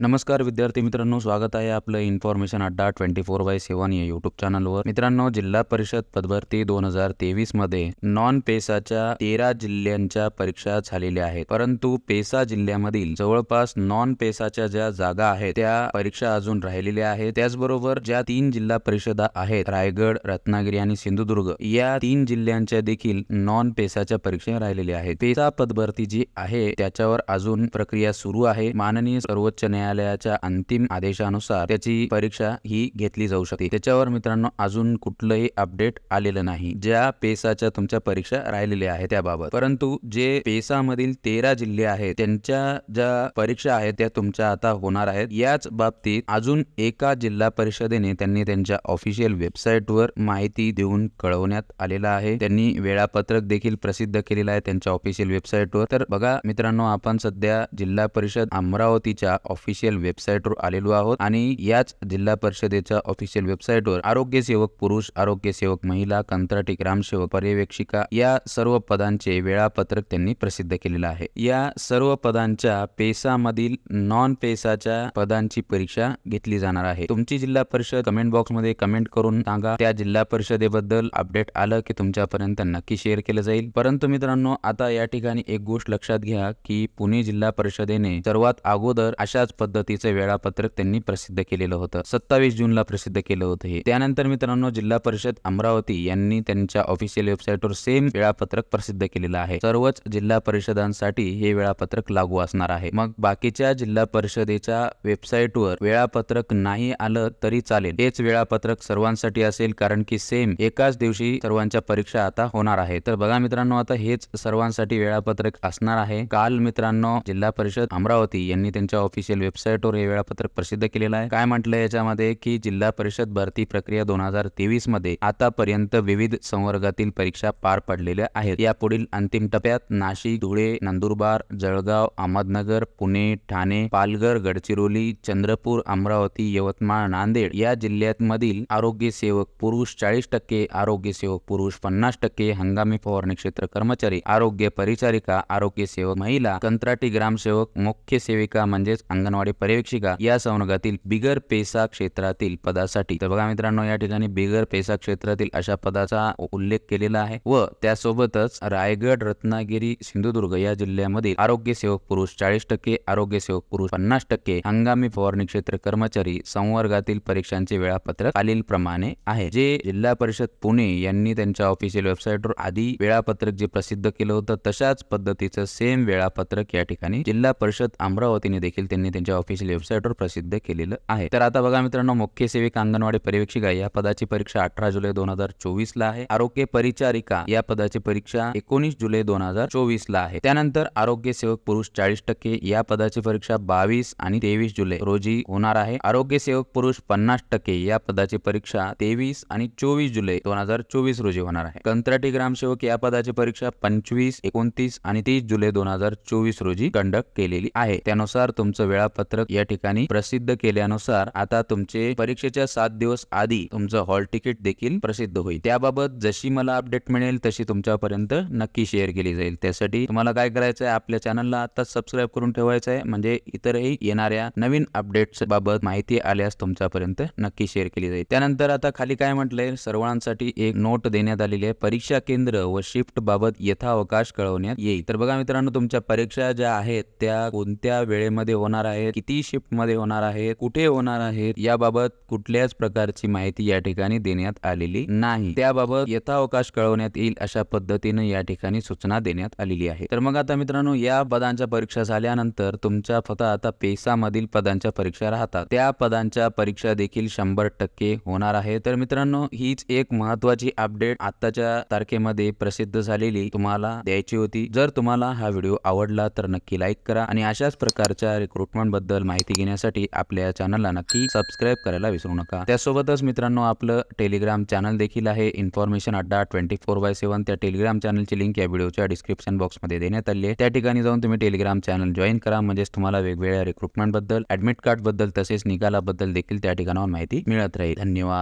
नमस्कार विद्यार्थी मित्रांनो स्वागत आहे आपलं इन्फॉर्मेशन अड्डा ट्वेंटी फोर बाय सेवन या युट्यूब चॅनलवर मित्रांनो जिल्हा परिषद पदभरती दोन हजार तेवीसमध्ये नॉन पेसाच्या तेरा जिल्ह्यांच्या परीक्षा झालेल्या आहेत. परंतु पेसा जिल्ह्यामधील जवळपास नॉन पेसाच्या ज्या जागा आहेत त्या परीक्षा अजून राहिलेल्या आहेत. त्याचबरोबर ज्या तीन जिल्हा परिषदा आहेत रायगड रत्नागिरी आणि सिंधुदुर्ग या तीन जिल्ह्यांच्या देखील नॉन पेसाच्या परीक्षा राहिलेल्या आहेत. पेसा पदभरती जी आहे त्याच्यावर अजून प्रक्रिया सुरू आहे. माननीय सर्वोच्च न्यायालयाच्या अंतिम आदेशानुसार त्याची परीक्षा ही घेतली जाऊ शकते. त्याच्यावर मित्रांनो अजून कुठलंही अपडेट आलेलं नाही. ज्या पेसाच्या तुमच्या परीक्षा राहिलेल्या आहेत त्याबाबत. परंतु जे पेसामधील तेरा जिल्हे आहेत त्यांच्या ज्या परीक्षा आहेत त्या तुमच्या आता होणार आहेत. याच बाबतीत अजून एका जिल्हा परिषदेने त्यांनी त्यांच्या ऑफिशियल वेबसाईटवर माहिती देऊन कळवण्यात आलेला आहे. त्यांनी वेळापत्रक देखील प्रसिद्ध केलेलं आहे त्यांच्या ऑफिशियल वेबसाईटवर तर बघा मित्रांनो आपण सध्या जिल्हा परिषद अमरावतीच्या ऑफिशियल वेबसाईटवर आलेलो आहोत. आणि याच जिल्हा परिषदेच्या ऑफिशियल वेबसाईटवर आरोग्य सेवक पुरुष आरोग्य सेवक महिला कंत्राटी ग्रामसेवक पर्यवेक्षिका या सर्व पदांचे वेळापत्रक त्यांनी प्रसिद्ध केलेलं आहे. या सर्व पदांच्या पेसामधील नॉन पेसाच्या पदांची परीक्षा घेतली जाणार आहे. तुमची जिल्हा परिषद कमेंट बॉक्समध्ये कमेंट करून सांगा. त्या जिल्हा परिषदेबद्दल अपडेट आलं की तुमच्यापर्यंत नक्की शेअर केलं जाईल. परंतु मित्रांनो आता या ठिकाणी एक गोष्ट लक्षात घ्या की पुणे जिल्हा परिषदेने सर्वात अगोदर अशाच पद्धतीचं वेळापत्रक त्यांनी प्रसिद्ध केलेलं होतं. सत्तावीस जूनला प्रसिद्ध केलं होतं हे. त्यानंतर मित्रांनो जिल्हा परिषद अमरावती यांनी त्यांच्या ऑफिशियल वेबसाईटवर सेम वेळापत्रक प्रसिद्ध केलेलं आहे. सर्वच जिल्हा परिषदांसाठी हे वेळापत्रक लागू असणार आहे. मग बाकीच्या जिल्हा परिषदेच्या वेबसाईटवर वेळापत्रक नाही आलं तरी चालेल. हेच वेळापत्रक सर्वांसाठी असेल कारण की सेम एकाच दिवशी सर्वांच्या परीक्षा आता होणार आहे. तर बघा मित्रांनो आता हेच सर्वांसाठी वेळापत्रक असणार आहे. काल मित्रांनो जिल्हा परिषद अमरावती यांनी त्यांच्या ऑफिशियल वेबसाईटवर हे वेळापत्रक प्रसिद्ध केलेलं आहे. काय म्हटलं याच्यामध्ये? की जिल्हा परिषद भरती प्रक्रिया दोन हजार तेवीसमध्ये आतापर्यंत विविध संवर्गातील परीक्षा पार पडलेल्या आहेत. यापुढील अंतिम टप्प्यात नाशिक धुळे नंदुरबार जळगाव अहमदनगर पुणे ठाणे पालघर गडचिरोली चंद्रपूर अमरावती यवतमाळ नांदेड या जिल्ह्यांमधील आरोग्य सेवक पुरुष चाळीस टक्के आरोग्य सेवक पुरुष पन्नास टक्के हंगामी फवारणी क्षेत्र कर्मचारी आरोग्य परिचारिका आरोग्य सेवक महिला कंत्राटी ग्रामसेवक मुख्य सेविका म्हणजेच अंगणवाडी पर्यवेक्षिका या संवर्गातील बिगर पेसा क्षेत्रातील पदासाठी तर बघा मित्रांनो या ठिकाणी बिगर पेसा क्षेत्रातील अशा पदाचा उल्लेख केलेला आहे. व त्यासोबतच रायगड रत्नागिरी सिंधुदुर्ग या जिल्ह्यामधील आरोग्य सेवक पुरुष चाळीस टक्के आरोग्य सेवक पुरुष पन्नास टक्के हंगामी फवारणी क्षेत्र कर्मचारी संवर्गातील परीक्षांचे वेळापत्रक खालील प्रमाणे आहे. जे जिल्हा परिषद पुणे यांनी त्यांच्या ऑफिशियल वेबसाईटवर आधी वेळापत्रक जे प्रसिद्ध केलं होतं तशाच पद्धतीचं सेम वेळापत्रक या ठिकाणी जिल्हा परिषद अमरावतीने देखील त्यांनी त्यांच्या ऑफिशियल वेबसाईटवर प्रसिद्ध केलेलं आहे. तर आता बघा मित्रांनो मुख्य सेविका अंगणवाडी पर्यवेक्षिका या पदाची परीक्षा अठरा जुलै दोन हजार चोवीस ला आहे. आरोग्य परिचारिका या पदाची परीक्षा एकोणीस जुलै दोन हजार चोवीस ला आहे. त्यानंतर आरोग्य सेवक पुरुष चाळीस टक्के या पदाची परीक्षा बावीस आणि तेवीस जुलै रोजी होणार आहे. आरोग्य सेवक पुरुष पन्नास टक्के या पदाची परीक्षा तेवीस आणि चोवीस जुलै दोन हजार चोवीस रोजी होणार आहे. कंत्राटी ग्रामसेवक या पदाची परीक्षा पंचवीस एकोणतीस आणि तीस जुलै दोन हजार चोवीस रोजी कंडक्ट केलेली आहे. त्यानुसार तुमचं वेळापत्र पत्रक या ठिकाणी प्रसिद्ध केल्यानुसार आता तुमचे परीक्षेच्या सात दिवस आधी तुमचं हॉल तिकीट देखील प्रसिद्ध होईल. त्याबाबत जशी मला अपडेट मिळेल तशी तुमच्यापर्यंत नक्की शेअर केली जाईल. त्यासाठी तुम्हाला काय करायचं आहे आपल्या चॅनलला आताच सबस्क्राईब करून ठेवायचं आहे म्हणजे इतरही येणाऱ्या नवीन अपडेट्स बाबत माहिती आल्यास तुमच्यापर्यंत नक्की शेअर केली जाईल. त्यानंतर आता खाली काय म्हटलंय सर्वांसाठी एक नोट देण्यात आलेली आहे. परीक्षा केंद्र व शिफ्ट बाबत यथावकाश कळवण्यात येईल. तर बघा मित्रांनो तुमच्या परीक्षा ज्या आहेत त्या कोणत्या वेळेमध्ये होणार आहेत? किती शिफ्टमध्ये होणार आहेत कुठे होणार आहेत याबाबत कुठल्याच प्रकारची माहिती या ठिकाणी देण्यात आलेली नाही. त्याबाबत यथावकाश कळवण्यात येईल अशा पद्धतीने या ठिकाणी सूचना देण्यात आलेली आहे. तर मग आता मित्रांनो या पदांच्या परीक्षा झाल्यानंतर तुमच्या फक्त आता पेसामधील पदांच्या परीक्षा राहतात. त्या पदांच्या परीक्षा देखील शंभर टक्के होणार आहे तर मित्रांनो हीच एक महत्वाची अपडेट आताच्या तारखेमध्ये प्रसिद्ध झालेली तुम्हाला द्यायची होती. जर तुम्हाला हा व्हिडिओ आवडला तर नक्की लाईक करा आणि अशाच प्रकारच्या रिक्रुटमेंट बद्दल माहिती घेण्यासाठी आपल्या चॅनलला नक्की सबस्क्राईब करायला विसरू नका. त्यासोबतच मित्रांनो आपलं टेलिग्राम चॅनल देखील आहे. इन्फॉर्मेशन अड्डा ट्वेंटी फोर बाय सेव्हन त्या टेलिग्राम चॅनलची लिंक या व्हिडिओच्या डिस्क्रिप्शन बॉक्समध्ये देण्यात आली आहे. त्या ठिकाणी जाऊन तुम्ही टेलिग्राम चॅनल जॉईन करा. म्हणजेच तुम्हाला वेगवेगळ्या रिक्रुटमेंटबद्दल ऍडमिट कार्डबद्दल तसेच निकालाबद्दल देखील त्या ठिकाणावर माहिती मिळत राहील. धन्यवाद.